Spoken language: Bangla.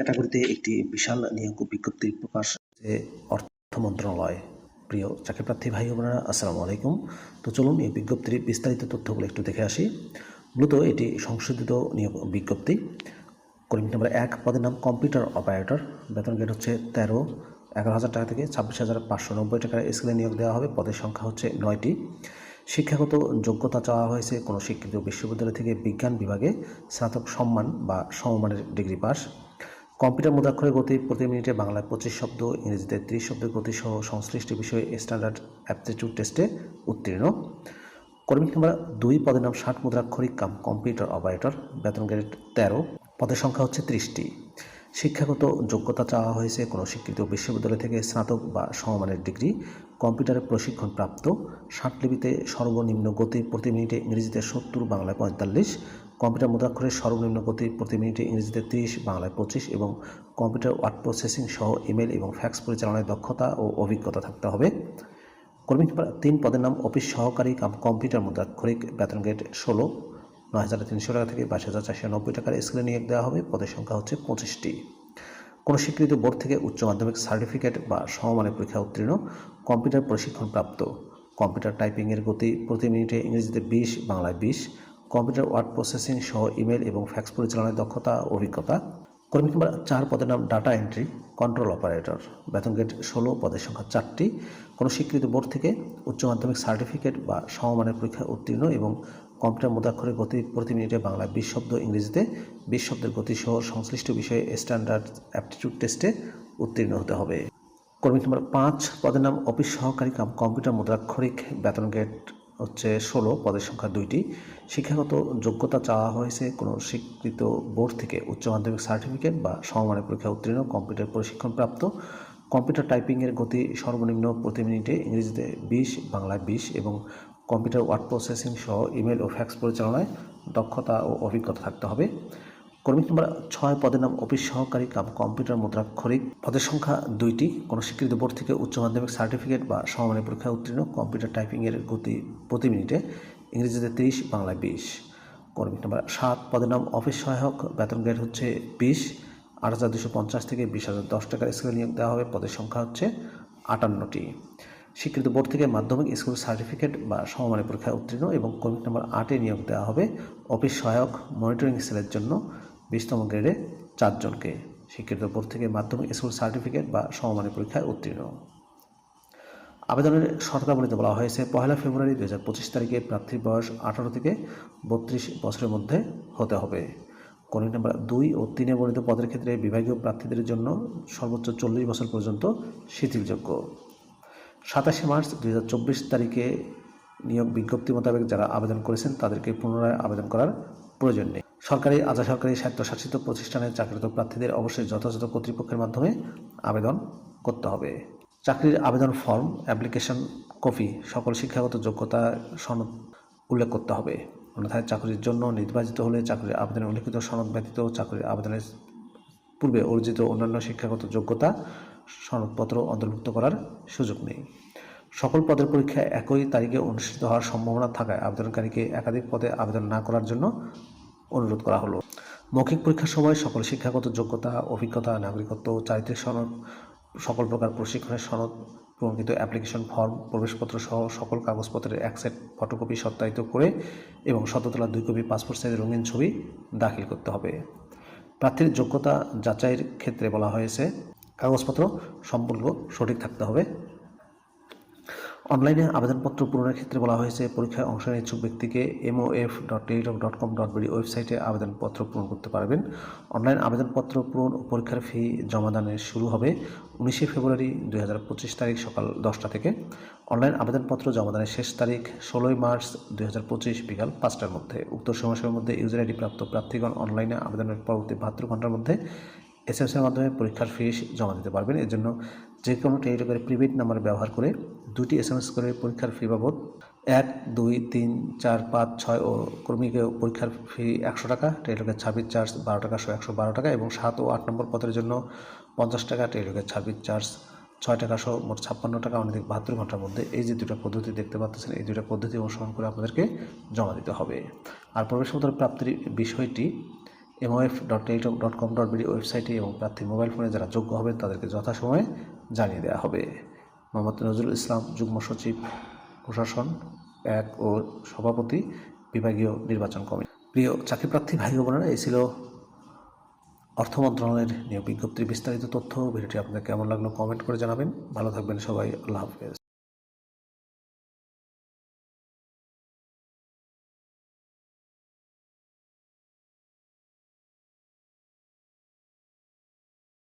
ক্যাটাগরিতে একটি বিশাল নিয়োগ বিজ্ঞপ্তি প্রকাশ অর্থ মন্ত্রণালয়। প্রিয় চাকরি প্রার্থী ভাই বোনেরা, আসসালামু আলাইকুম। তো চলুন এই বিজ্ঞপ্তির বিস্তারিত তথ্যগুলো একটু দেখে আসি। মূলত এটি সংশোধিত নিয়োগ বিজ্ঞপ্তি। কর্মী নাম্বার এক, পদের নাম কম্পিউটার অপারেটর। বেতন গেট হচ্ছে তেরো, এগারো হাজার টাকা থেকে ছাব্বিশ হাজার পাঁচশো নব্বই টাকার স্কেলে নিয়োগ দেওয়া হবে। পদের সংখ্যা হচ্ছে নয়টি। শিক্ষাগত যোগ্যতা চাওয়া হয়েছে কোনো শিক্ষিত বিশ্ববিদ্যালয় থেকে বিজ্ঞান বিভাগে স্নাতক সম্মান বা সমমানের ডিগ্রি পাস। কম্পিউটার মুদ্রাক্ষরের গতি প্রতি মিনিটে বাংলায় পঁচিশ শব্দ, ইংরেজিতে ত্রিশ শব্দের গতি সহ সংশ্লিষ্ট বিষয়ে স্ট্যান্ডার্ড অ্যাপটিটিউড টেস্টে উত্তীর্ণ। কর্মী নাম্বার দুই, পদের নাম ষাট মুদ্রাক্ষরিক কাম, কম্পিউটার অপারেটর, বেতন গ্রেড তেরো, পদের সংখ্যা হচ্ছে ত্রিশটি। শিক্ষাগত যোগ্যতা চাওয়া হয়েছে কোনো স্বীকৃত বিশ্ববিদ্যালয় থেকে স্নাতক বা সমমানের ডিগ্রি, কম্পিউটারে প্রশিক্ষণ প্রাপ্ত ষাটলিপিতে সর্বনিম্ন গতি প্রতি মিনিটে ইংরেজিতে সত্তর, বাংলায় পঁয়তাল্লিশ কম্পিউটার মুদ্রাক্ষরের সর্বনিম্ন গতি প্রতি মিনিটে ইংরেজিতে তিরিশ, বাংলায় পঁচিশ এবং কম্পিউটার ওয়ার্ড প্রসেসিং সহ ইমেল এবং ফ্যাক্স পরিচালনায় দক্ষতা ও অভিজ্ঞতা থাকতে হবে। কর্মী তিন পদের নাম অফিস সহকারী কম্পিউটার মুদ্রাক্ষরিক বেতন গ্রেড ষোলো। নয় হাজার তিনশো টাকা থেকে বাইশ হাজার চারশো নব্বই টাকার স্কেলে নিয়োগ দেওয়া হবে, পদের সংখ্যা হচ্ছে পঁচিশটি। কোনো স্বীকৃত বোর্ড থেকে উচ্চ মাধ্যমিক সার্টিফিকেট বা সমমানের পরীক্ষা উত্তীর্ণ, কম্পিউটার প্রশিক্ষণ প্রাপ্ত কম্পিউটার টাইপিংয়ের গতি প্রতি মিনিটে ইংরেজিতে বিশ, বাংলায় বিশ। কম্পিউটার ওয়ার্ড প্রসেসিং সহ ইমেল এবং ফ্যাক্স পরিচালনায় দক্ষতা, অভিজ্ঞতা। কর্মী নাম্বার চার পদের নাম ডাটা এন্ট্রি, কন্ট্রোল অপারেটর। বেতন গেট ষোলো, পদের সংখ্যা চারটি। কোনো স্বীকৃত বোর্ড থেকে উচ্চ মাধ্যমিক সার্টিফিকেট বা সমমানের পরীক্ষা উত্তীর্ণ এবং কম্পিউটার মুদ্রাক্ষরের গতি প্রতি মিনিটে বাংলায় বিশ শব্দ, ইংরেজিতে বিশ শব্দের গতি সহ সংশ্লিষ্ট বিষয়ে স্ট্যান্ডার্ড অ্যাপটিটিউড টেস্টে উত্তীর্ণ হতে হবে। কর্মী নম্বর পাঁচ পদের নাম অফিস সহকারী কাম, কম্পিউটার মুদ্রাক্ষরিক বেতন গ্রেড হচ্ছে ষোলো, পদের সংখ্যা দুইটি। শিক্ষাগত যোগ্যতা চাওয়া হয়েছে কোনো স্বীকৃত বোর্ড থেকে উচ্চ মাধ্যমিক সার্টিফিকেট বা সমমানের পরীক্ষা উত্তীর্ণ, কম্পিউটার প্রশিক্ষণপ্রাপ্ত কম্পিউটার টাইপিংয়ের গতি সর্বনিম্ন প্রতি মিনিটে ইংরেজিতে বিশ, বাংলায় বিশ এবং কম্পিউটার ওয়ার্ড প্রসেসিং সহ ইমেল ও ফ্যাক্স পরিচালনায় দক্ষতা ও অভিজ্ঞতা থাকতে হবে। কর্মী নম্বর ছয় পদের নাম অফিস সহকারী কাম কম্পিউটার মুদ্রাক্ষরিক পদের সংখ্যা দুইটি। কোনো স্বীকৃত বোর্ড থেকে উচ্চ মাধ্যমিক সার্টিফিকেট বা সমমানের পরীক্ষায় উত্তীর্ণ কম্পিউটার টাইপিংয়ের গতি প্রতি মিনিটে। ইংরেজিতে তিরিশ, বাংলায় বিশ। কর্মী নম্বর সাত পদের নাম অফিস সহায়ক। বেতন গ্রেড হচ্ছে বিশ। আট হাজার দুশো পঞ্চাশ থেকে বিশ হাজার দশ টাকার স্কেলে নিয়োগ দেওয়া হবে। পদের সংখ্যা হচ্ছে আটান্নটি। স্বীকৃত বোর্ড থেকে মাধ্যমিক স্কুল সার্টিফিকেট বা সমমানের পরীক্ষায় উত্তীর্ণ এবং কর্মী নম্বর আটে নিয়োগ দেওয়া হবে। অফিস সহায়ক মনিটরিং সেলের জন্য। বিশতম গ্রেডে চারজনকে স্বীকৃত বোর্ড থেকে মাধ্যমিক স্কুল সার্টিফিকেট বা সমমানের পরীক্ষায় উত্তীর্ণ। আবেদনের শর্তাবলীতে বলা হয়েছে পয়লা ফেব্রুয়ারি দু হাজার পঁচিশ তারিখে প্রার্থীর বয়স আঠারো থেকে বত্রিশ বছরের মধ্যে হতে হবে। কর্মী নাম্বার দুই ও তিনে বর্ণিত পদের ক্ষেত্রে বিভাগীয় প্রার্থীদের জন্য সর্বোচ্চ চল্লিশ বছর পর্যন্ত শিথিলযোগ্য। সাতাশে মার্চ দু হাজার চব্বিশ তারিখে নিয়োগ বিজ্ঞপ্তি মোতাবেক যারা আবেদন করেছেন তাদেরকে পুনরায় আবেদন করার প্রয়োজন নেই। সরকারি আধা সরকারি স্বায়ত্তশাসিত প্রতিষ্ঠানে চাকরিরত প্রার্থীদের অবশ্যই যথাযথ কর্তৃপক্ষের মাধ্যমে আবেদন করতে হবে। চাকরির আবেদন ফর্ম, অ্যাপ্লিকেশন কপি, সকল শিক্ষাগত যোগ্যতা সনদ উল্লেখ করতে হবে। অন্যথায় চাকরির জন্য নির্বাচিত হলে চাকরির আবেদনে উল্লেখিত সনদ ব্যতীত চাকরির আবেদনের পূর্বে অর্জিত অন্যান্য শিক্ষাগত যোগ্যতা সনদপত্র অন্তর্ভুক্ত করার সুযোগ নেই। সকল পদের পরীক্ষা একই তারিখে অনুষ্ঠিত হওয়ার সম্ভাবনা থাকায় আবেদনকারীকে একাধিক পদে আবেদন না করার জন্য অনুরোধ করা হলো। মৌখিক পরীক্ষার সময় সকল শিক্ষাগত যোগ্যতা, অভিজ্ঞতা, নাগরিকত্ব, চারিত্রিক সনদ, সকল প্রকার প্রশিক্ষণের সনদ, প্রমাণিত অ্যাপ্লিকেশন ফর্ম, প্রবেশপত্র সহ সকল কাগজপত্রের এক সেট ফটোকপি সত্যায়িত করে এবং শততলা দুই কপি পাসপোর্ট সাইজের রঙিন ছবি দাখিল করতে হবে। প্রার্থীর যোগ্যতা যাচাইয়ের ক্ষেত্রে বলা হয়েছে, কাগজপত্র সম্পূর্ণ সঠিক থাকতে হবে। অনলাইনে আবেদনপত্র পূরণের ক্ষেত্রে বলা হয়েছে, পরীক্ষায় অংশ নেওয়া ইচ্ছুক ব্যক্তিকে MOF dot Teletalk dot com dot ওয়েবসাইটে আবেদনপত্র পূরণ করতে পারবেন। অনলাইন আবেদনপত্র পূরণ ও পরীক্ষার ফি জমাদানের শুরু হবে উনিশে ফেব্রুয়ারি দুই হাজার পঁচিশ তারিখ সকাল দশটা থেকে। অনলাইন আবেদনপত্র জমাদানের শেষ তারিখ ষোলোই মার্চ দুই হাজার পঁচিশ বিকাল পাঁচটার মধ্যে। উক্ত সময়সীমার মধ্যে ইউজার আইডি প্রাপ্ত প্রার্থীগণ অনলাইনে আবেদনের পরবর্তী বাহাত্তর ঘণ্টার মধ্যে এসএমএসের মাধ্যমে পরীক্ষার ফিস জমা দিতে পারবেন। এর জন্য যে কোনো টেলিটকের প্রিপেড নাম্বার ব্যবহার করে দুটি এস এম এস করে পরীক্ষার ফি বাবদ এক, দুই, তিন, চার, পাঁচ, ছয় ও কর্মীকে পরীক্ষার ফি একশো টাকা টেলিটকের ছাব্বিশ চার্জ বারো টাকা, সহ একশো বারো টাকা এবং সাত ও আট নম্বর পদের জন্য পঞ্চাশ টাকা টেলিটকের ছাব্বিশ চার্জ ছয় টাকা, সহ মোট ছাপ্পান্ন টাকা, অনধিক বাহাত্তর ঘণ্টার মধ্যে এই যে দুটো পদ্ধতি দেখতে পাচ্ছেন এই দুটো পদ্ধতি অনুসরণ করে আপনাদেরকে জমা দিতে হবে। আর প্রবেশপত্র প্রাপ্তির বিষয়টি MOF dot Teletalk dot com dot BD ওয়েবসাইটে এবং প্রার্থী মোবাইল ফোনে যারা যোগ্য হবেন, তাদেরকে যথাসময়ে জানিয়ে দেওয়া হবে। মোহাম্মদ নজরুল ইসলাম যুগ্ম সচিব, প্রশাসন, এক ও সভাপতি, বিভাগীয় নির্বাচন কমিটি। প্রিয় চাকরিপ্রার্থী ভাই বোনেরা, এই ছিল অর্থ মন্ত্রণালয়ের নিয়োগ বিজ্ঞপ্তির বিস্তারিত তথ্য। ভিডিওটি আপনাদের কেমন লাগল কমেন্ট করে জানাবেন। ভালো থাকবেন সবাই। আল্লাহ হাফেজ।